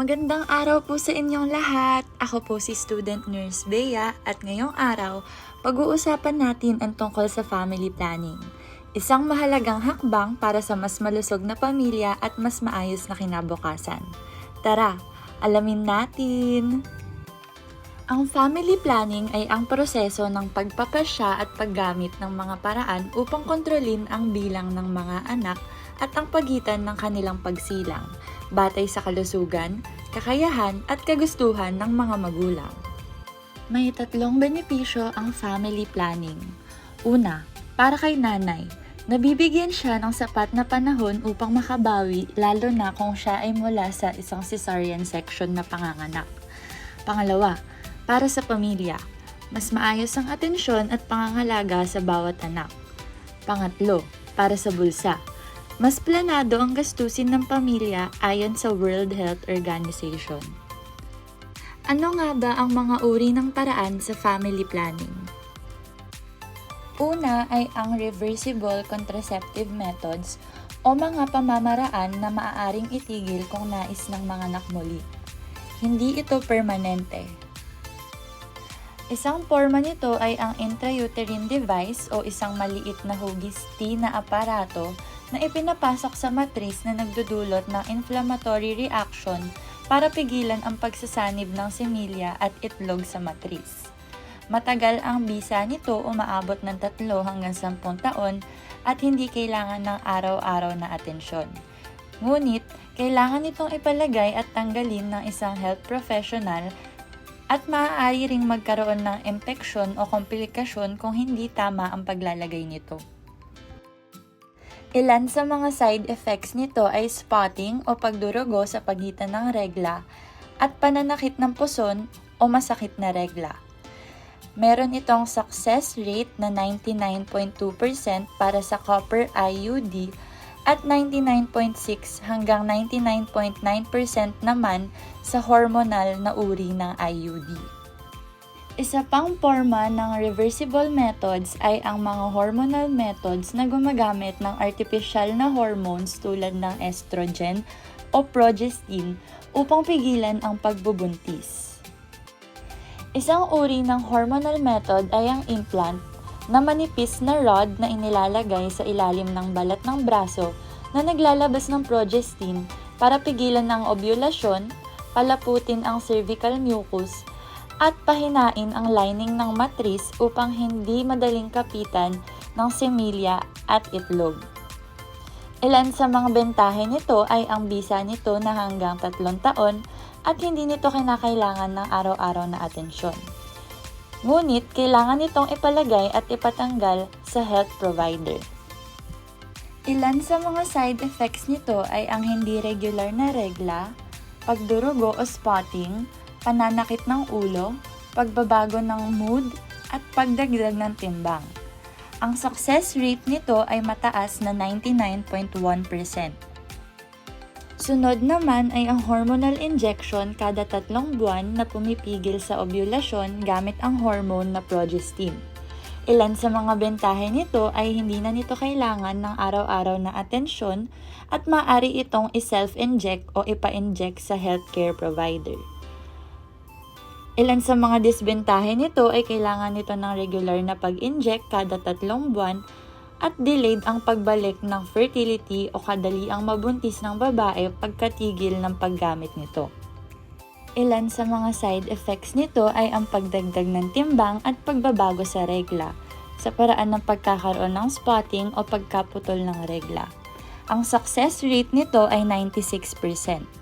Magandang araw po sa inyong lahat. Ako po si Student Nurse Bea at ngayong araw, pag-uusapan natin ang tungkol sa family planning. Isang mahalagang hakbang para sa mas malusog na pamilya at mas maayos na kinabukasan. Tara, alamin natin! Ang family planning ay ang proseso ng pagpapasya at paggamit ng mga paraan upang kontrolin ang bilang ng mga anak at ang pagitan ng kanilang pagsilang, batay sa kalusugan, kakayahan at kagustuhan ng mga magulang. May tatlong benepisyo ang family planning. Una, para kay nanay, nabibigyan siya ng sapat na panahon upang makabawi lalo na kung siya ay mula sa isang cesarean section na panganganak. Pangalawa, para sa pamilya, mas maayos ang atensyon at pangangalaga sa bawat anak. Pangatlo, para sa bulsa, mas planado ang gastusin ng pamilya ayon sa World Health Organization. Ano nga ba ang mga uri ng paraan sa family planning? Una ay ang reversible contraceptive methods o mga pamamaraan na maaaring itigil kung nais ng mga anak muli. Hindi ito permanente. Isang forma nito ay ang intrauterine device o isang maliit na hugis T na aparato na ipinapasok sa matris na nagdudulot ng inflammatory reaction para pigilan ang pagsasanib ng similya at itlog sa matris. Matagal ang bisa nito umaabot ng 3 hanggang 10 taon at hindi kailangan ng araw-araw na atensyon. Ngunit, kailangan itong ipalagay at tanggalin ng isang health professional at maaari ring magkaroon ng impeksyon o komplikasyon kung hindi tama ang paglalagay nito. Ilan sa mga side effects nito ay spotting o pagdurugo sa pagitan ng regla at pananakit ng puson o masakit na regla. Meron itong success rate na 99.2% para sa copper IUD at 99.6 hanggang 99.9% naman sa hormonal na uri ng IUD. Isa pang forma ng reversible methods ay ang mga hormonal methods na gumagamit ng artificial na hormones tulad ng estrogen o progestin upang pigilan ang pagbubuntis. Isang uri ng hormonal method ay ang implant na manipis na rod na inilalagay sa ilalim ng balat ng braso na naglalabas ng progestin para pigilan ang ovulasyon, palaputin ang cervical mucus, at pahinain ang lining ng matris upang hindi madaling kapitan ng semilya at itlog. Ilan sa mga bentahe nito ay ang bisa nito na hanggang tatlong taon at hindi nito kinakailangan ng araw-araw na atensyon. Ngunit, kailangan itong ipalagay at ipatanggal sa health provider. Ilan sa mga side effects nito ay ang hindi regular na regla, pagdurugo o spotting, pananakit ng ulo, pagbabago ng mood, at pagdagdag ng timbang. Ang success rate nito ay mataas na 99.1%. Sunod naman ay ang hormonal injection kada tatlong buwan na pumipigil sa ovulasyon gamit ang hormone na progestin. Ilan sa mga bentahe nito ay hindi na nito kailangan ng araw-araw na atensyon at maaari itong i-self-inject o ipa-inject sa healthcare provider. Ilan sa mga disbentahe nito ay kailangan nito ng regular na pag-inject kada tatlong buwan at delayed ang pagbalik ng fertility o kadali ang mabuntis ng babae pagkatigil ng paggamit nito. Ilan sa mga side effects nito ay ang pagdagdag ng timbang at pagbabago sa regla sa paraan ng pagkakaroon ng spotting o pagkaputol ng regla. Ang success rate nito ay 96%.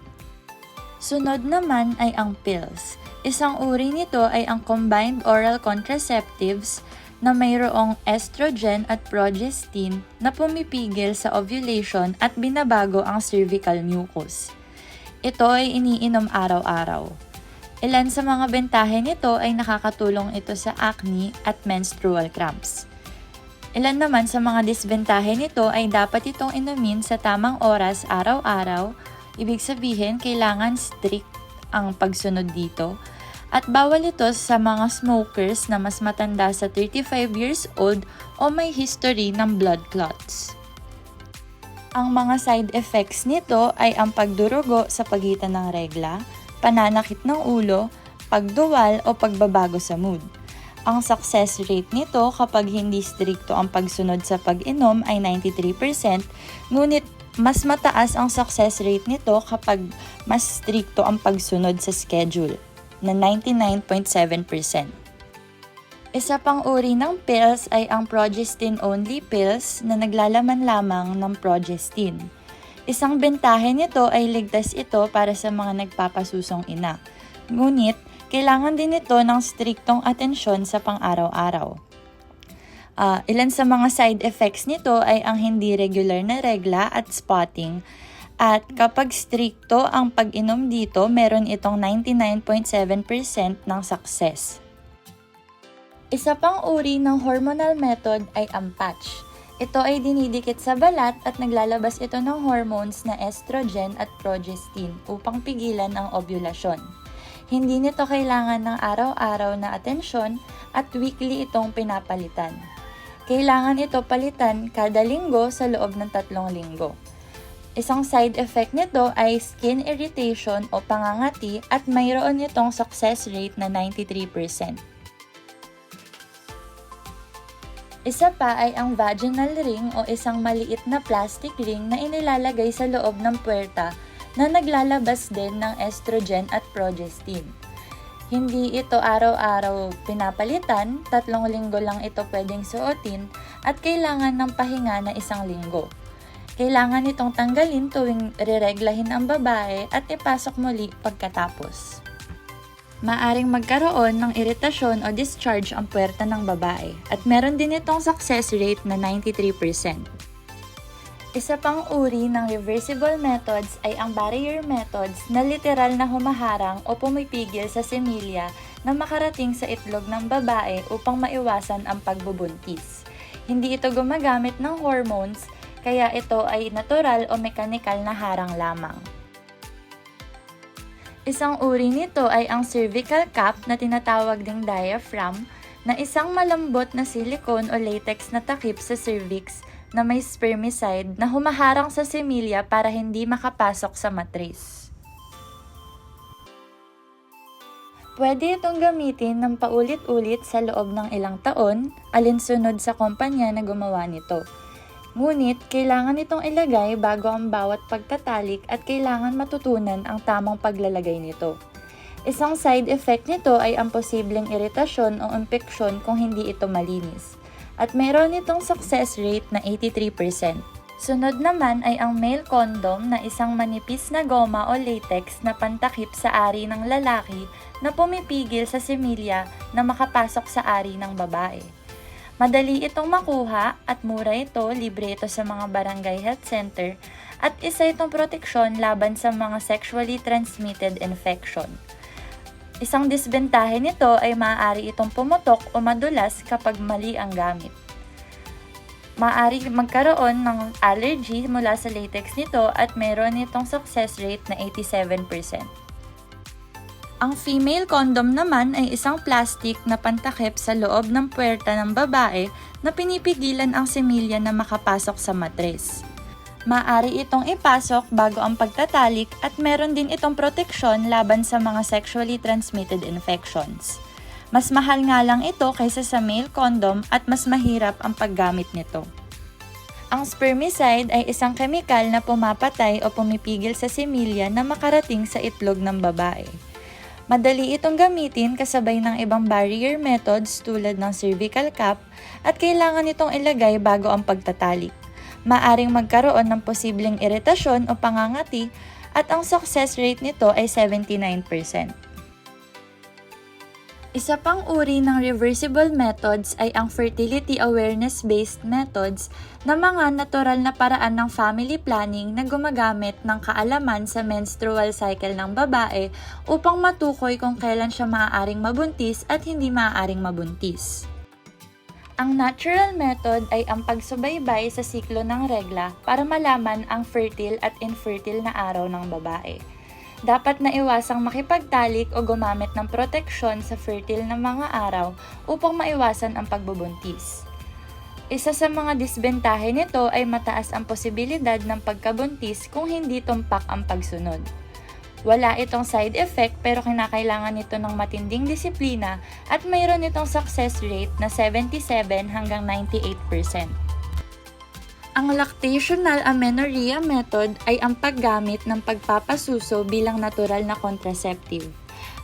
Sunod naman ay ang pills. Isang uri nito ay ang combined oral contraceptives na mayroong estrogen at progestin na pumipigil sa ovulation at binabago ang cervical mucus. Ito ay iniinom araw-araw. Ilan sa mga bentahe nito ay nakakatulong ito sa acne at menstrual cramps. Ilan naman sa mga disbentahe nito ay dapat itong inumin sa tamang oras araw-araw, ibig sabihin kailangan strict ang pagsunod dito at bawal ito sa mga smokers na mas matanda sa 35 years old o may history ng blood clots. Ang mga side effects nito ay ang pagdurugo sa pagitan ng regla, pananakit ng ulo, pagduwal o pagbabago sa mood. Ang success rate nito kapag hindi strikto ang pagsunod sa pag-inom ay 93%, ngunit mas mataas ang success rate nito kapag mas strikto ang pagsunod sa schedule na 99.7%. Isa pang uri ng pills ay ang progestin-only pills na naglalaman lamang ng progestin. Isang bentahe nito ay ligtas ito para sa mga nagpapasusong ina. Ngunit, kailangan din ito ng striktong atensyon sa pang-araw-araw. Ah, ilan sa mga side effects nito ay ang hindi regular na regla at spotting. At kapag strikto ang pag-inom dito, meron itong 99.7% ng success. Isa pang uri ng hormonal method ay ang patch. Ito ay dinidikit sa balat at naglalabas ito ng hormones na estrogen at progestin upang pigilan ang ovulasyon. Hindi nito kailangan ng araw-araw na atensyon at weekly itong pinapalitan. Kailangan ito palitan kada linggo sa loob ng tatlong linggo. Isang side effect nito ay skin irritation o pangangati at mayroon itong success rate na 93%. Isa pa ay ang vaginal ring o isang maliit na plastic ring na inilalagay sa loob ng puwerta na naglalabas din ng estrogen at progestin. Hindi ito araw-araw pinapalitan, tatlong linggo lang ito pwedeng suotin at kailangan ng pahinga na isang linggo. Kailangan itong tanggalin tuwing rireglahin ang babae at ipasok muli pagkatapos. Maaring magkaroon ng iritasyon o discharge ang puwerta ng babae at meron din itong success rate na 93%. Isa pang uri ng reversible methods ay ang barrier methods na literal na humaharang o pumipigil sa semilya na makarating sa itlog ng babae upang maiwasan ang pagbubuntis. Hindi ito gumagamit ng hormones, kaya ito ay natural o mekanikal na harang lamang. Isang uri nito ay ang cervical cap na tinatawag ding diaphragm na isang malambot na silicone o latex na takip sa cervix na may spermicide na humaharang sa semilya para hindi makapasok sa matris. Pwede itong gamitin ng paulit-ulit sa loob ng ilang taon, alinsunod sa kumpanya na gumawa nito. Ngunit, kailangan itong ilagay bago ang bawat pagtatalik at kailangan matutunan ang tamang paglalagay nito. Isang side effect nito ay ang posibleng iritasyon o impeksyon kung hindi ito malinis. At meron itong success rate na 83%. Sunod naman ay ang male condom na isang manipis na goma o latex na pantakip sa ari ng lalaki na pumipigil sa similya na makapasok sa ari ng babae. Madali itong makuha at mura ito, libre ito sa mga barangay health center at isa itong proteksyon laban sa mga sexually transmitted infection. Isang disbentahe nito ay maaari itong pumutok o madulas kapag mali ang gamit. Maaari magkaroon ng allergy mula sa latex nito at meron itong success rate na 87%. Ang female condom naman ay isang plastic na pantakip sa loob ng puwerta ng babae na pinipigilan ang similya na makapasok sa matres. Maari itong ipasok bago ang pagtatalik at meron din itong proteksyon laban sa mga sexually transmitted infections. Mas mahal nga lang ito kaysa sa male condom at mas mahirap ang paggamit nito. Ang spermicide ay isang kemikal na pumapatay o pumipigil sa similya na makarating sa itlog ng babae. Madali itong gamitin kasabay ng ibang barrier methods tulad ng cervical cap at kailangan itong ilagay bago ang pagtatalik. Maaring magkaroon ng posibleng iritasyon o pangangati at ang success rate nito ay 79%. Isa pang uri ng reversible methods ay ang fertility awareness-based methods na mga natural na paraan ng family planning na gumagamit ng kaalaman sa menstrual cycle ng babae upang matukoy kung kailan siya maaaring mabuntis at hindi maaaring mabuntis. Ang natural method ay ang pagsubaybay sa siklo ng regla para malaman ang fertile at infertile na araw ng babae dapat na iwasang makipagtalik o gumamit ng proteksyon sa fertile na mga araw upang maiwasan ang pagbubuntis. Isa sa mga disbentahe nito ay mataas ang posibilidad ng pagkabuntis kung hindi tumpak ang pagsunod. Wala itong side effect pero kinakailangan nito ng matinding disiplina at mayroon itong success rate na 77 hanggang 98%. Ang lactational amenorrhea method ay ang paggamit ng pagpapasuso bilang natural na contraceptive.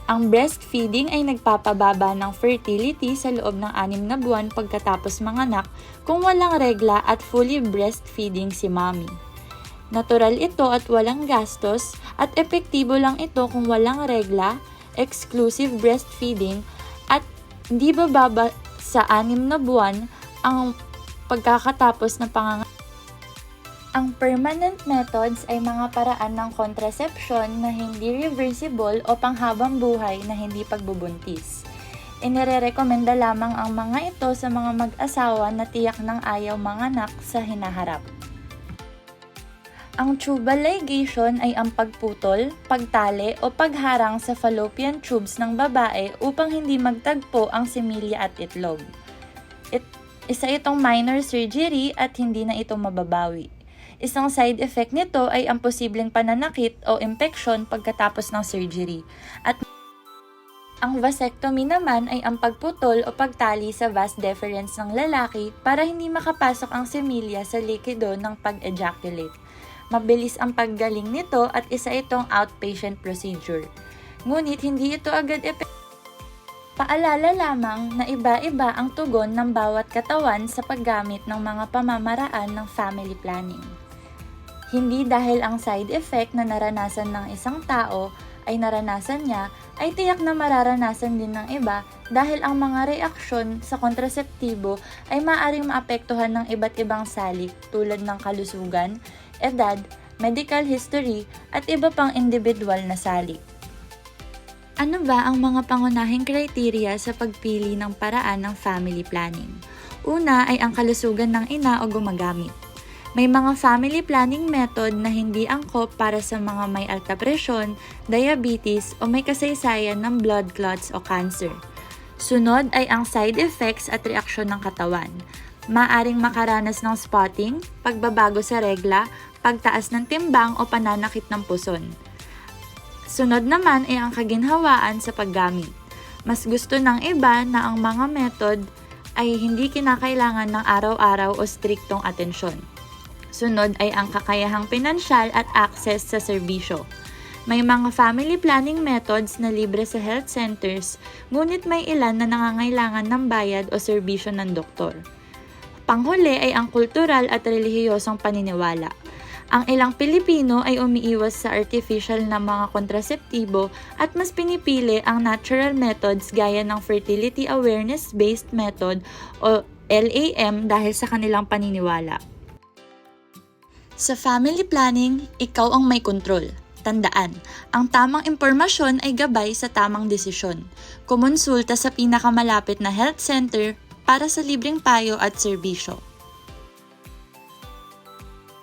Ang breastfeeding ay nagpapababa ng fertility sa loob ng anim na buwan pagkatapos manganak kung walang regla at fully breastfeeding si mommy. Natural ito at walang gastos at epektibo lang ito kung walang regla, exclusive breastfeeding at hindi bababa sa anim na buwan ang pagkakatapos ng panganganak. Ang permanent methods ay mga paraan ng contraception na hindi reversible o panghabang buhay na hindi pagbubuntis. Inirerekomenda lamang ang mga ito sa mga mag-asawa na tiyak ng ayaw manganak sa hinaharap. Ang tubal ligation ay ang pagputol, pagtali o pagharang sa fallopian tubes ng babae upang hindi magtagpo ang similya at itlog. It, isa itong minor surgery at hindi na ito mababawi. Isang side effect nito ay ang posibleng pananakit o infection pagkatapos ng surgery. At ang vasectomy naman ay ang pagputol o pagtali sa vas deferens ng lalaki para hindi makapasok ang similya sa likido ng pag-ejaculate. Mabilis ang paggaling nito at isa itong outpatient procedure. Ngunit hindi ito agad epektibo. Paalala lamang na iba-iba ang tugon ng bawat katawan sa paggamit ng mga pamamaraan ng family planning. Hindi dahil ang side effect na naranasan ng isang tao ay naranasan niya, ay tiyak na mararanasan din ng iba dahil ang mga reaksyon sa kontraseptibo ay maaaring maapektuhan ng iba't ibang salik tulad ng kalusugan, edad, medical history at iba pang individual na salik. Ano ba ang mga pangunahing kriteriya sa pagpili ng paraan ng family planning? Una ay ang kalusugan ng ina o gumagamit. May mga family planning method na hindi angkop para sa mga may alta presyon, diabetes o may kasaysayan ng blood clots o cancer. Sunod ay ang side effects at reaksyon ng katawan. Maaring makaranas ng spotting, pagbabago sa regla, pagtaas ng timbang o pananakit ng puson. Sunod naman ay ang kaginhawaan sa paggamit. Mas gusto ng iba na ang mga method ay hindi kinakailangan ng araw-araw o striktong atensyon. Sunod ay ang kakayahang pinansyal at access sa serbisyo. May mga family planning methods na libre sa health centers, ngunit may ilan na nangangailangan ng bayad o serbisyo ng doktor. Panghuli ay ang kultural at relihiyosong paniniwala. Ang ilang Pilipino ay umiiwas sa artificial na mga kontraseptibo at mas pinipili ang natural methods gaya ng Fertility Awareness-Based Method o LAM dahil sa kanilang paniniwala. Sa family planning, ikaw ang may kontrol. Tandaan, ang tamang impormasyon ay gabay sa tamang desisyon. Kumonsulta sa pinakamalapit na health center para sa libreng payo at serbisyo.